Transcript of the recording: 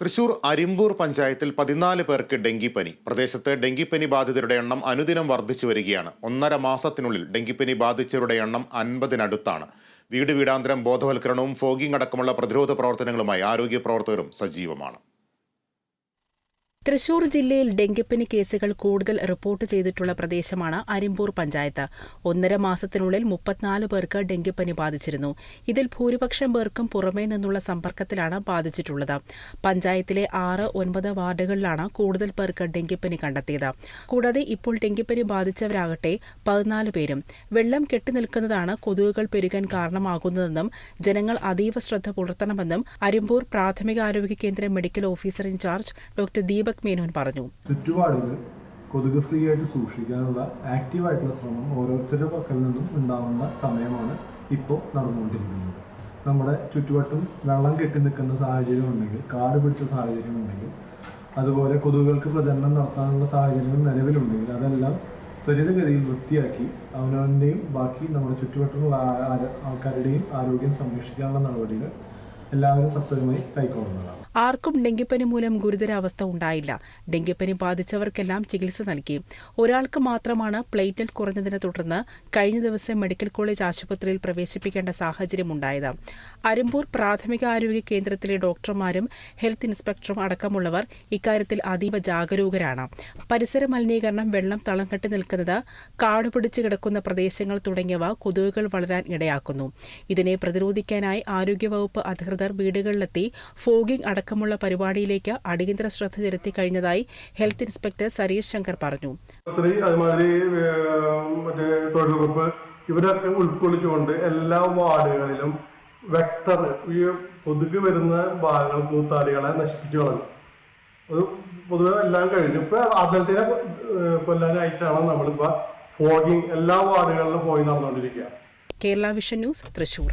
തൃശൂർ അരിമ്പൂർ പഞ്ചായത്തിൽ പതിനാല് പേർക്ക് ഡെങ്കിപ്പനി. പ്രദേശത്ത് ഡെങ്കിപ്പനി ബാധിതരുടെ എണ്ണം അനുദിനം വർദ്ധിച്ചു വരികയാണ്. ഒന്നര മാസത്തിനുള്ളിൽ ഡെങ്കിപ്പനി ബാധിച്ചവരുടെ എണ്ണം അൻപതിനടുത്താണ്. വീട് വീടാന്തരം ബോധവൽക്കരണവും ഫോഗിംഗ് അടക്കമുള്ള പ്രതിരോധ പ്രവർത്തനങ്ങളുമായി ആരോഗ്യ പ്രവർത്തകരും സജീവമാണ്. തൃശൂർ ജില്ലയിൽ ഡെങ്കിപ്പനി കേസുകൾ കൂടുതൽ റിപ്പോർട്ട് ചെയ്തിട്ടുള്ള പ്രദേശമാണ് അരിമ്പൂർ പഞ്ചായത്ത്. ഒന്നര മാസത്തിനുള്ളിൽ മുപ്പത്തിനാല് പേർക്ക് ഡെങ്കിപ്പനി ബാധിച്ചിരുന്നു. ഇതിൽ ഭൂരിപക്ഷം പേർക്കും പുറമേ നിന്നുള്ള സമ്പർക്കത്തിലാണ് ബാധിച്ചിട്ടുള്ളത്. പഞ്ചായത്തിലെ ആറ് ഒൻപത് വാർഡുകളിലാണ് കൂടുതൽ പേർക്ക് ഡെങ്കിപ്പനി കണ്ടെത്തിയത്. കൂടാതെ ഇപ്പോൾ ഡെങ്കിപ്പനി ബാധിച്ചവരാകട്ടെ പതിനാല് പേരും. വെള്ളം കെട്ടിനിൽക്കുന്നതാണ് കൊതുകുകൾ പെരുകാൻ കാരണമാകുന്നതെന്നും ജനങ്ങൾ അതീവ ശ്രദ്ധ പുലർത്തണമെന്നും അരിമ്പൂർ പ്രാഥമികാരോഗ്യ കേന്ദ്ര medical officer in charge doctor Deepak Menon പറഞ്ഞു. ചുറ്റുപാടുകൾ കൊതുക് ഫ്രീ ആയിട്ട് സൂക്ഷിക്കാനുള്ള ആക്റ്റീവായിട്ടുള്ള ശ്രമം ഓരോരുത്തരുടെ പക്കൽ നിന്നും ഉണ്ടാവുന്ന സമയമാണ് ഇപ്പോൾ നടന്നുകൊണ്ടിരിക്കുന്നത്. നമ്മുടെ ചുറ്റുവട്ടം വെള്ളം കെട്ടി നിൽക്കുന്ന സാഹചര്യം ഉണ്ടെങ്കിൽ കാട് പിടിച്ച സാഹചര്യം ഉണ്ടെങ്കിൽ അതുപോലെ കൊതുകുകൾക്ക് പ്രചരണം നടത്താനുള്ള സാഹചര്യം നിലവിലുണ്ടെങ്കിൽ അതെല്ലാം ത്വരിതഗതിയിൽ വൃത്തിയാക്കി അവനവന്റെയും ബാക്കി നമ്മുടെ ചുറ്റുവട്ടമുള്ള ആൾക്കാരുടെയും ആരോഗ്യം സംരക്ഷിക്കാനുള്ള നടപടികൾ എല്ലാവരും സത്വരമായി കൈക്കൊള്ളുന്നതാണ് ആർക്കും ഡെങ്കിപ്പനി മൂലം ഗുരുതരാവസ്ഥ ഉണ്ടായില്ല. ഡെങ്കിപ്പനി ബാധിച്ചവർക്കെല്ലാം ചികിത്സ നൽകി. ഒരാൾക്ക് മാത്രമാണ് പ്ലേറ്റൽ കുറഞ്ഞതിനെ തുടർന്ന് കഴിഞ്ഞ ദിവസം മെഡിക്കൽ കോളേജ് ആശുപത്രിയിൽ പ്രവേശിപ്പിക്കേണ്ട സാഹചര്യമുണ്ടായത്. അരിമ്പൂർ പ്രാഥമിക ആരോഗ്യ കേന്ദ്രത്തിലെ ഡോക്ടർമാരും ഹെൽത്ത് ഇൻസ്പെക്ടറും അടക്കമുള്ളവർ ഇക്കാര്യത്തിൽ അതീവ ജാഗരൂകരാണ്. പരിസര മലിനീകരണം വെള്ളം തളം കെട്ടി നിൽക്കുന്നത് കാടുപിടിച്ച് കിടക്കുന്ന പ്രദേശങ്ങൾ തുടങ്ങിയവ കൊതുകുകൾ വളരാൻ ഇടയാക്കുന്നു. ഇതിനെ പ്രതിരോധിക്കാനായി ആരോഗ്യവകുപ്പ് അധികൃതർ വീടുകളിലെത്തി ഫോഗിംഗ് അടക്കമുള്ള പരിപാടിയിലേക്ക് അടിയന്തര ശ്രദ്ധ ചെലുത്തി കഴിഞ്ഞതായി ഹെൽത്ത് ഇൻസ്പെക്ടർ സരീഷ് ശങ്കർ പറഞ്ഞു. ഇവരൊക്കെ ഉൾക്കൊള്ളിച്ചുകൊണ്ട് എല്ലാ വാർഡുകളിലും വെക്ടർ ഈ കൊതുക് വരുന്ന ഭാഗങ്ങൾ കൂത്താടികളെ നശിപ്പിച്ചു കളഞ്ഞു. അത് പൊതുവെ എല്ലാം കഴിഞ്ഞു. ഇപ്പൊ അതിനെ കൊല്ലാനായിട്ടാണ് നമ്മളിപ്പോ ഫോഗിങ് എല്ലാ വാർഡുകളിലും പോയി നടന്നുകൊണ്ടിരിക്കുക. Kerala vision news Thrissur.